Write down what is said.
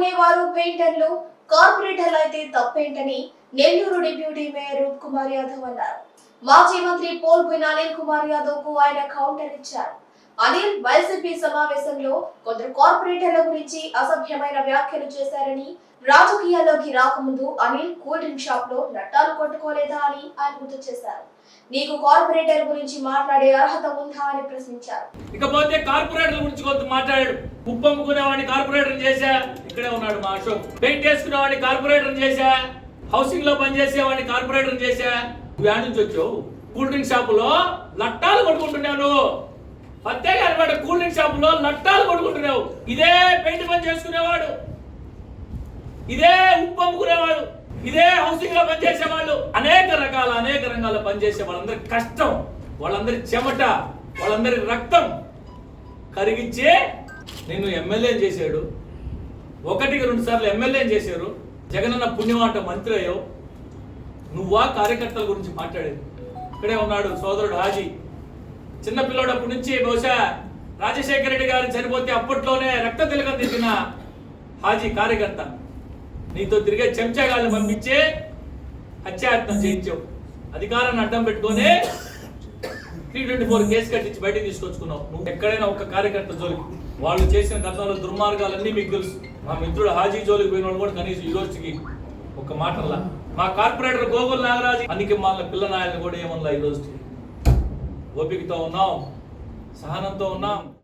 అమ్ముకునేవారు పెయింటర్లు కార్పొరేటర్లు అయితే తప్పేంటని నెల్లూరు డిప్యూటీ మేయర్ రూప్ కుమార్ యాదవ్ అన్నారు. మాజీ మంత్రి పోల్పోయిన అనిల్ కుమార్ యాదవ్కు ఆయన కౌంటర్ ఇచ్చారు. అనిల్ వైసీపీ సమావేశంలో కొందరు కార్పొరేటర్ల గురించి అసభ్యమైన వ్యాఖ్యలు చేశారని రాజకీయాల్లోకి రాకముందు అనిల్ కూల్ డ్రింక్ షాప్లో నట్టాలు కొట్టుకోలేదా అని ఆయన గుర్తు చేశారు. నీకు కార్పొరేటర్ గురించి మాట్లాడే అర్హత ఉందా అని ప్రశ్నించారు. ఇకపోతే కార్పొరేటర్ గురించి కొంత మాట్లాడాడు. ఉప్పు అమ్ముకునేవాడిని కార్పొరేటర్ చేశా. ఇక్కడే ఉన్నాడు మా అశోక్. పెయింట్ వేసుకునేవాడిని కార్పొరేటర్ చేశా. హౌసింగ్లో పనిచేసేవాడిని కార్పొరేటర్ చేశా. నువ్వు నుంచి వచ్చావు? కూల్ డ్రింక్ షాపులో లట్టాలు కొట్టుకుంటున్నావు నువ్వు. ప్రత్యేక అనమాట కూల్ డ్రింక్ షాపులో లట్టాలు కొట్టుకుంటున్నావు. ఇదే పెయింట్ పని చేసుకునేవాడు. ఇదే ఉప్పు అమ్ముకునేవాడు. ఇదే హౌసింగ్లో పనిచేసేవాళ్ళు అనేక రకాల అనేక రంగాల్లో పనిచేసే వాళ్ళందరి కష్టం వాళ్ళందరి చెమట వాళ్ళందరి రక్తం కరిగించే నిన్ను ఎమ్మెల్యే చేశాడు. ఒకటికి రెండు సార్లు ఎమ్మెల్యే చేశారు. జగనన్న పుణ్యమాట మంత్రి అయ్యావు. నువ్వా కార్యకర్తల గురించి మాట్లాడేది? ఇక్కడే ఉన్నాడు సోదరుడు హాజీ. చిన్న పిల్లోడప్పటి నుంచి బహుశా రాజశేఖర రెడ్డి గారు చనిపోతే అప్పట్లోనే రక్త తిలకం తిరిగిన హాజీ కార్యకర్త. నీతో తిరిగే చెంచాగాళ్ళని పంపించే హత్యాయత్నం చేయించావు. అధికారాన్ని అడ్డం పెట్టుకొని త్రీ ట్వంటీ ఫోర్ కేసు కట్టించి బయటకు తీసుకొచ్చుకున్నావు. నువ్వు ఎక్కడైనా ఒక కార్యకర్త జోలికి. వాళ్ళు చేసిన గతంలో దుర్మార్గాలన్నీ మీకు తెలుసు. మా మిత్రుడు హాజీ జోలికి పోయిన కూడా కనీసం ఈ రోజుకి ఒక మాటల్లా మా కార్పొరేటర్ గోగుల్ నాగరాజు అందుకే మన పిల్ల నాయన కూడా ఏమన్నా ఈ రోజుకి? ఓపికతో ఉన్నాం సహనంతో ఉన్నాం.